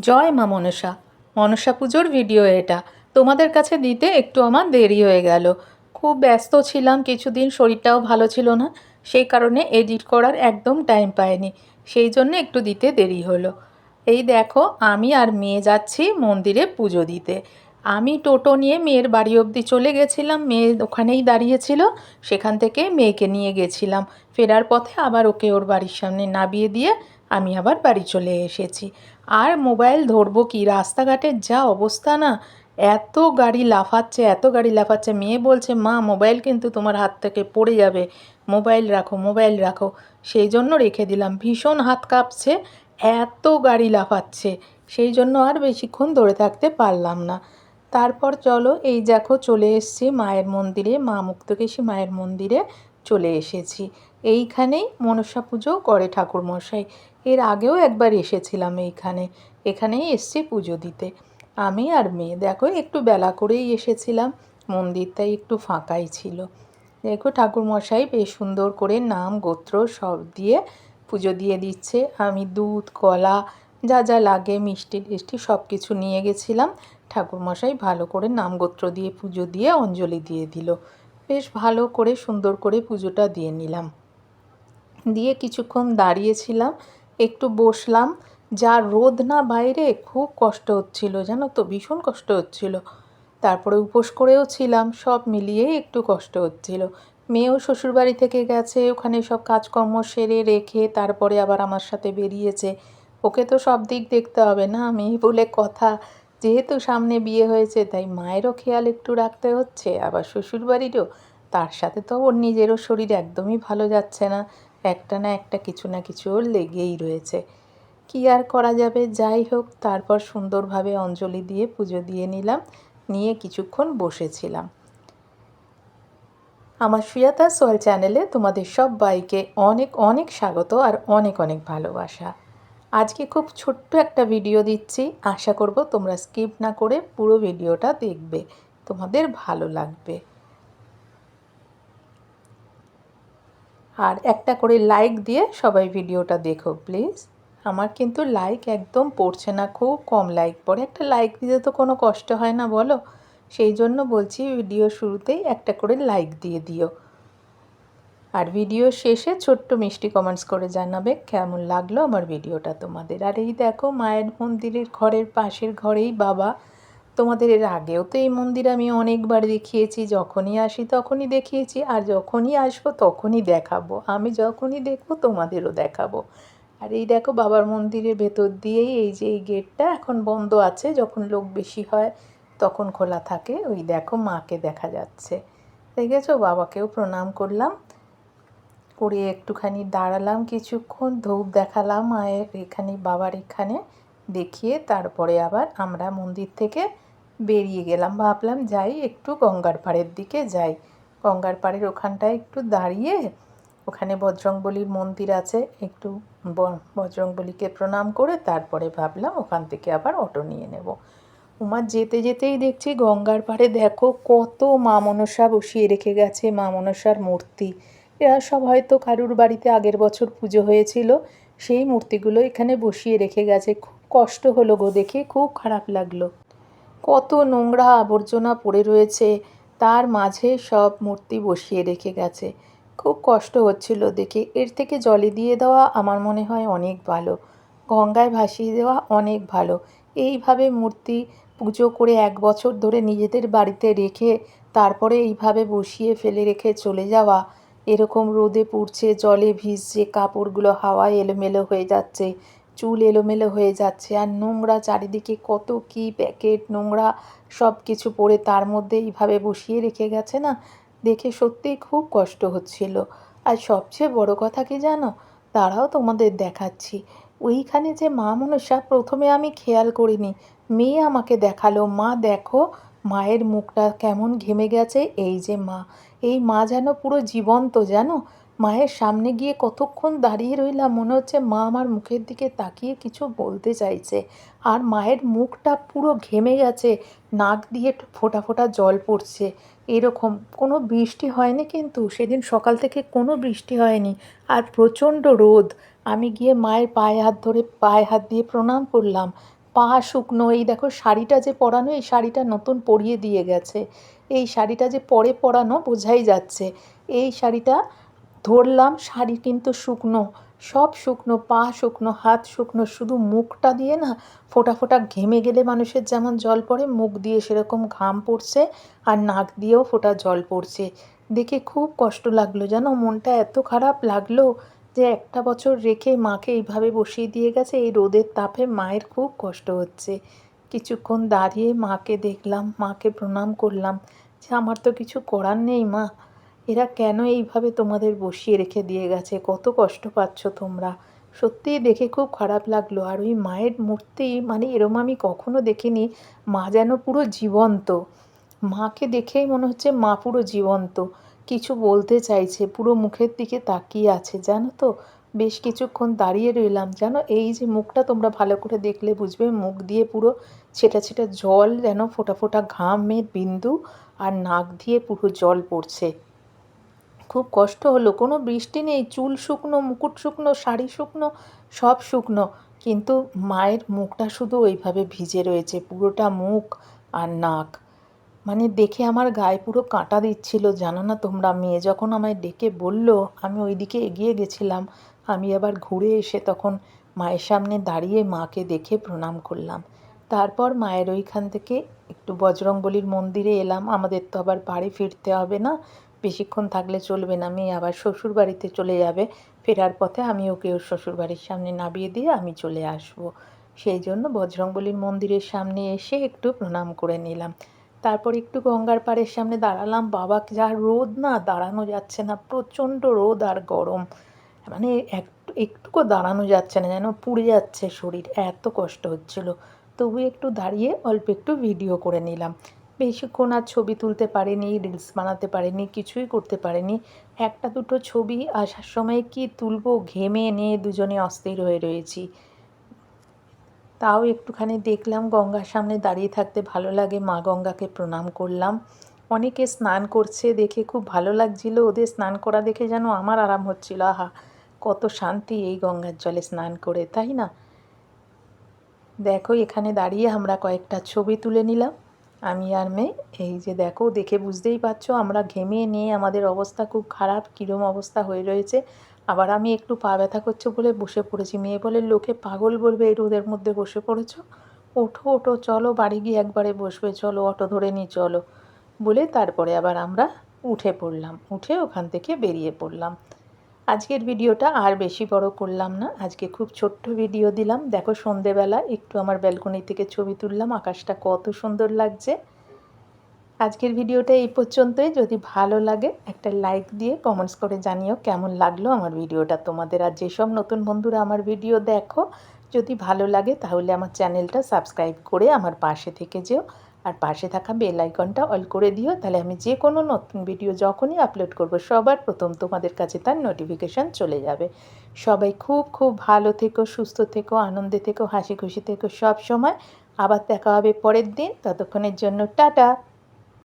জয় মা মনসা। মনসা পুজোর ভিডিও এটা। তোমাদের কাছে দিতে একটু আমার দেরি হয়ে গেল। খুব ব্যস্ত ছিলাম, কিছুদিন শরীরটাও ভালো ছিল না, সেই কারণে এডিট করার একদম টাইম পাইনি। সেই জন্য একটু দিতে দেরি হলো। এই দেখো, আমি আর মেয়ে যাচ্ছি মন্দিরে পুজো দিতে। আমি টোটো নিয়ে মেয়ের বাড়ি অবধি চলে গেছিলাম, মেয়ে ওখানেই দাঁড়িয়েছিল, সেখান থেকে মেয়েকে নিয়ে গেছিলাম। ফেরার পথে আবার ওকে ওর বাড়ির সামনে নামিয়ে দিয়ে আমি আবার বাড়ি চলে এসেছি। আর মোবাইল ধরবো কি? রাস্তাঘাটের যা অবস্থা না? এত গাড়ি লাফাচ্ছে, এত গাড়ি লাফাচ্ছে। মেয়ে বলছে, মা, মোবাইল কিন্তু তোমার হাত থেকে পড়ে যাবে। মোবাইল রাখো মোবাইল রাখো। সেই জন্য রেখে দিলাম। ভীষণ হাত কাঁপছে, এত গাড়ি লাফাচ্ছে। সেই জন্য আর বেশিক্ষণ ধরে থাকতে পারলাম না। তারপর চলো, এই দেখো, চলে এসেছি মায়ের মন্দিরে। মা মুক্তকেশী মায়ের মন্দিরে চলে এসেছি। এইখানেই মনসা পুজো করে ঠাকুরমশাই। এর আগেও একবার এসেছিলাম এইখানে। এখানেই এসছি পুজো দিতে। আমি আর মেয়ে, দেখো, একটু বেলা করেই এসেছিলাম। মন্দিরটাই একটু ফাঁকাই ছিল। দেখো, ঠাকুরমশাই বেশ সুন্দর করে নাম, গোত্র সব দিয়ে পুজো দিয়ে দিচ্ছে। আমি দুধ, কলা, যা যা লাগে, মিষ্টি টিষ্টি সব কিছু নিয়ে গেছিলাম। ঠাকুরমশাই ভালো করে নাম, গোত্র দিয়ে পুজো দিয়ে অঞ্জলি দিয়ে দিল। বেশ ভালো করে, সুন্দর করে পুজোটা দিয়ে নিলাম। দিয়ে কিছুক্ষণ দাঁড়িয়েছিলাম। একটু বসলাম। যা রোদ না বাইরে খুব কষ্ট হচ্ছিল, জানো তো? ভীষণ কষ্ট হচ্ছিল। তারপরে উপোস করেও ছিলাম, সব মিলিয়েই একটু কষ্ট হচ্ছিল। মেয়েও শ্বশুরবাড়ি থেকে গেছে, ওখানে সব কাজকর্ম সেরে রেখে তারপরে আবার আমার সাথে বেরিয়েছে। ওকে তো সব দিক দেখতে হবে না মেয়ে বলে কথা। যেহেতু সামনে বিয়ে হয়েছে, তাই মায়েরও খেয়াল একটু রাখতে হচ্ছে, আবার শ্বশুরবাড়িরও। তার সাথে তো ওর নিজেরও শরীর একদমই ভালো যাচ্ছে না। একটা না একটা কিছু না কিছু ওর লেগেই রয়েছে। কি আর করা যাবে? যাই হোক, তারপর সুন্দরভাবে অঞ্জলি দিয়ে পুজো দিয়ে নিলাম, নিয়ে কিছুক্ষণ বসেছিলাম। আমার সুয়াতা সোয়াল চ্যানেলে তোমাদের সব বাইকে অনেক অনেক স্বাগত আর অনেক অনেক ভালোবাসা। আজকে খুব ছোট্ট একটা ভিডিও দিচ্ছি। আশা করব তোমরা স্কিপ না করে পুরো ভিডিওটা দেখবে। তোমাদের ভালো লাগবে। আর একটা করে লাইক দিয়ে সবাই ভিডিওটা দেখো প্লিজ আমার কিন্তু লাইক একদম পড়ছে না, খুব কম লাইক পড়ে। একটা লাইক দিতে তো কোনো কষ্ট হয় না, বলো? সেই জন্য বলছি ভিডিও শুরুতেই একটা করে লাইক দিয়ে দিও। আর ভিডিও শেষে ছোট্ট মিষ্টি কমেন্টস করে জানাবে কেমন লাগল আমার ভিডিওটা তোমাদের। আর এই দেখো মায়ের মন্দিরের ঘরের পাশের ঘরেই বাবা তোমাদের এর আগেও তো এই মন্দির আমি অনেকবার দেখিয়েছি, যখনই আসি তখনই দেখিয়েছি, আর যখনই আসব তখনই দেখাবো। আমি যখনই দেখব তোমাদেরও দেখাবো। আর এই দেখো বাবার মন্দিরের ভেতর দিয়েই এই যে এই গেটটা এখন বন্ধ আছে, যখন লোক বেশি হয় তখন খোলা থাকে, ওই দেখো মাকে দেখা যাচ্ছে। দেখেছ? বাবাকেও প্রণাম করলাম, করে একটুখানি দাঁড়ালাম কিছুক্ষণ, ধূপ দেখালাম মায়ের এখানে, বাবার এখানে, দেখিয়ে তারপরে আবার আমরা মন্দির থেকে বেরিয়ে গেলাম। ভাবলাম যাই, একটু গঙ্গার পাড়ের দিকে যাই। গঙ্গার পাড়ের ওখানটায় একটু দাঁড়িয়ে ওখানে বজরংবলির মন্দির আছে, একটু বজরংবলিকে প্রণাম করে তারপরে ভাবলাম ওখান থেকে আবার অটো নিয়ে নেব। উমার যেতে যেতেই দেখছি গঙ্গার পাড়ে দেখো কত মা মনসা বসিয়ে রেখে গেছে, মা মনসার মূর্তি। এরা সব হয়তো কারুর বাড়িতে আগের বছর পুজো হয়েছিল, সেই মূর্তিগুলো এখানে বসিয়ে রেখে গেছে। খুব কষ্ট হলো গো দেখে, খুব খারাপ লাগল। কত নোংরা আবর্জনা পড়ে রয়েছে, তার মাঝে সব মূর্তি বসিয়ে রেখে গেছে। খুব কষ্ট হচ্ছিল দেখে, এর থেকে জলে দিয়ে দেওয়া আমার মনে হয় অনেক ভালো, গঙ্গায় ভাসিয়ে দেওয়া অনেক ভালো। এইভাবে মূর্তি পুজো করে এক বছর ধরে নিজেদের বাড়িতে রেখে, তারপরে এইভাবে বসিয়ে ফেলে রেখে চলে যাওয়া, এরকম রোদে পুড়ছে, জলে ভিজছে, কাপড়গুলো হাওয়ায় এলোমেলো হয়ে যাচ্ছে চুল এলোমেলো হয়ে যাচ্ছে আর নোংরা চারিদিকে কত কি প্যাকেট নোংরা সব কিছু পরে তার মধ্যে এইভাবে বসিয়ে রেখে গেছে না? দেখে সত্যিই খুব কষ্ট হচ্ছিল। আর সবচেয়ে বড় কথা কি জানো? তারাও তোমাদের দেখাচ্ছি। ওইখানে যে মা মনসা প্রথমে আমি খেয়াল করিনি। মেয়ে আমাকে দেখাল, মা, দেখো মায়ের মুখটা কেমন ঘেমে গেছে। এই যে মা, এই মা যেন পুরো জীবন্ত জানো? মায়ের সামনে গিয়ে কতক্ষণ দাঁড়িয়ে রইলাম, মনে হচ্ছে মা আমার মুখের দিকে তাকিয়ে কিছু বলতে চাইছে। আর মায়ের মুখটা পুরো ঘেমে গেছে, নাক দিয়ে ফোটা ফোটা জল পড়ছে। এরকম কোনো বৃষ্টি হয়নি কিন্তু, সেদিন সকাল থেকে কোনো বৃষ্টি হয়নি। আর প্রচণ্ড রোদ। আমি গিয়ে মায়ের পায়ে হাত ধরে পায়ে হাত দিয়ে প্রণাম করলাম। পা শুকনো, এই দেখো শাড়িটা যে পরানো, এই শাড়িটা নতুন পরিয়ে দিয়ে গেছে। এই শাড়িটা যে পরে পরানো বোঝাই যাচ্ছে। এই শাড়িটা ধরলাম, শাড়ি কিন্তু শুকনো। সব শুকনো, পা শুকনো, হাত শুকনো, শুধু মুখটা দিয়ে না, ফোটা ফোটা ঘেমে গেলে মানুষের যেমন জল পড়ে, মুখ দিয়ে সেরকম ঘাম পড়ছে আর নাক দিয়েও ফোটা জল পড়ছে। দেখে খুব কষ্ট লাগল জানো, মনটা এত খারাপ লাগল যে একটা বছর রেখে মাকে এইভাবে বসিয়ে দিয়ে গেছে, এই রোদের তাপে মায়ের খুব কষ্ট হচ্ছে। কিছুক্ষণ দাঁড়িয়ে মাকে দেখলাম, মাকে প্রণাম করলাম যে, আমার তো কিছু করার নেই মা। এরা কেন এইভাবে তোমাদের বসিয়ে রেখে দিয়ে গেছে? কত কষ্ট পাচ্ছ তোমরা। সত্যিই দেখে খুব খারাপ লাগল। আর ওই মায়ের মূর্তি মানে এরম আমি কখনো দেখিনি। মা যেন পুরো জীবন্ত। মাকে দেখেই মনে হচ্ছে মা পুরো জীবন্ত। কিছু বলতে চাইছে, পুরো মুখের দিকে তাকিয়ে আছে, জানো তো? বেশ কিছুক্ষণ দাঁড়িয়ে রইলাম, জানো? এই যে মুখটা তোমরা ভালো করে দেখলে বুঝবে, মুখ দিয়ে পুরো ছেটা ছেটা জল যেন ফোটা ফোটা ঘামের বিন্দু, আর নাক দিয়ে পুরো জল পড়ছে। খুব কষ্ট হলো। কোনো বৃষ্টি নেই, চুল শুকনো, মুকুট শুকনো, শাড়ি শুকনো, সব শুকনো। কিন্তু মায়ের মুখটা শুধু ওইভাবে ভিজে রয়েছে, পুরোটা মুখ আর নাক। মানে দেখে আমার গায়ে পুরো কাঁটা দিচ্ছিল, জানো না তোমরা? মেয়ে যখন আমায় ডেকে বলল, আমি ওই দিকে এগিয়ে গেছিলাম, আমি আবার ঘুরে এসে তখন মায়ের সামনে দাঁড়িয়ে মাকে দেখে প্রণাম করলাম। তারপর মায়ের ওইখান থেকে একটু বজরংবলির মন্দিরে এলাম। আমাদের তো আবার বাড়ি ফিরতে হবে না বেশিক্ষণ থাকলে চলবে না, মেয়ে আবার শ্বশুর বাড়িতে চলে যাবে। ফেরার পথে আমি ওকে ওর শ্বশুর বাড়ির সামনে নামিয়ে দিয়ে আমি চলে আসব। সেই জন্য বজরংবলির মন্দিরের সামনে এসে একটু প্রণাম করে নিলাম। তারপর একটু গঙ্গার পাড়ের সামনে দাঁড়ালাম। বাবা, যা রোদ না, দাঁড়ানো যাচ্ছে না। প্রচণ্ড রোদ আর গরম। মানে একটু একটুকু দাঁড়ানো যাচ্ছে না, যেন পুড়ে যাচ্ছে শরীর। এত কষ্ট হচ্ছিল। তবু একটু দাঁড়িয়ে অল্প একটু ভিডিও করে নিলাম। বেশিক্ষণ আর ছবি তুলতে পারেনি রিলস বানাতে পারেনি, কিছুই করতে পারেনি। একটা দুটো ছবি আসার সময় কি তুলবো ঘেমে নিয়ে দুজনে অস্থির হয়ে রয়েছি। তাও একটুখানি দেখলাম, গঙ্গার সামনে দাঁড়িয়ে থাকতে ভালো লাগে, মা গঙ্গাকে প্রণাম করলাম। অনেকে স্নান করছে দেখে খুব ভালো লাগছিল, ওদের স্নান করা দেখে যেন আমার আরাম হচ্ছিল। আহা, কত শান্তি এই গঙ্গার জলে স্নান করে, তাই না? দেখো, এখানে দাঁড়িয়ে আমরা কয়েকটা ছবি তুলে নিলাম। আমি আর মেয়ে, এই যে দেখো, দেখে বুঝতেই পারছ, আমরা ঘেমে নিয়ে আমাদের অবস্থা খুব খারাপ, কীরম অবস্থা হয়ে রয়েছে। আবার আমি একটু পা ব্যথা করছে বলে বসে পড়েছি। মেয়ে বলে, লোকে পাগল বলবে এই রোদের মধ্যে বসে পড়েছো? ওঠো ওঠো, চলো, বাড়ি গিয়ে একবারে বসবে, চলো, অটো ধরে নিই চলো। বলে তারপরে আবার আমরা উঠে পড়লাম। উঠে ওখান থেকে বেরিয়ে পড়লাম। আজকের ভিডিওটা আর বেশি বড় করলাম না। আজকে খুব ছোট্ট ভিডিও দিলাম। দেখো সন্ধেবেলা একটু আমার ব্যালকনি থেকে ছবি তুললাম। আকাশটা কত সুন্দর লাগছে। আজকের ভিডিওটা এই পর্যন্তই। যদি ভালো লাগে একটা লাইক দিয়ে কমেন্টস করে জানিও কেমন লাগল আমার ভিডিওটা তোমাদের। আর যেসব নতুন বন্ধুরা আমার ভিডিও দেখো, যদি ভালো লাগে তাহলে আমার চ্যানেলটা সাবস্ক্রাইব করে আমার পাশে থেকে যেও। আর পাশে থাকা বেল আইকনটা অল করে দিও। তাহলে আমি যে কোনো নতুন ভিডিও যখনই আপলোড করব, সবার প্রথম তোমাদের কাছে তার নোটিফিকেশান চলে যাবে। সবাই খুব খুব ভালো থেকো, সুস্থ থেকো, আনন্দে থেকো, হাসি খুশি থেকো সব সময় আবার দেখা হবে পরের দিন। ততক্ষণের জন্য টাটা!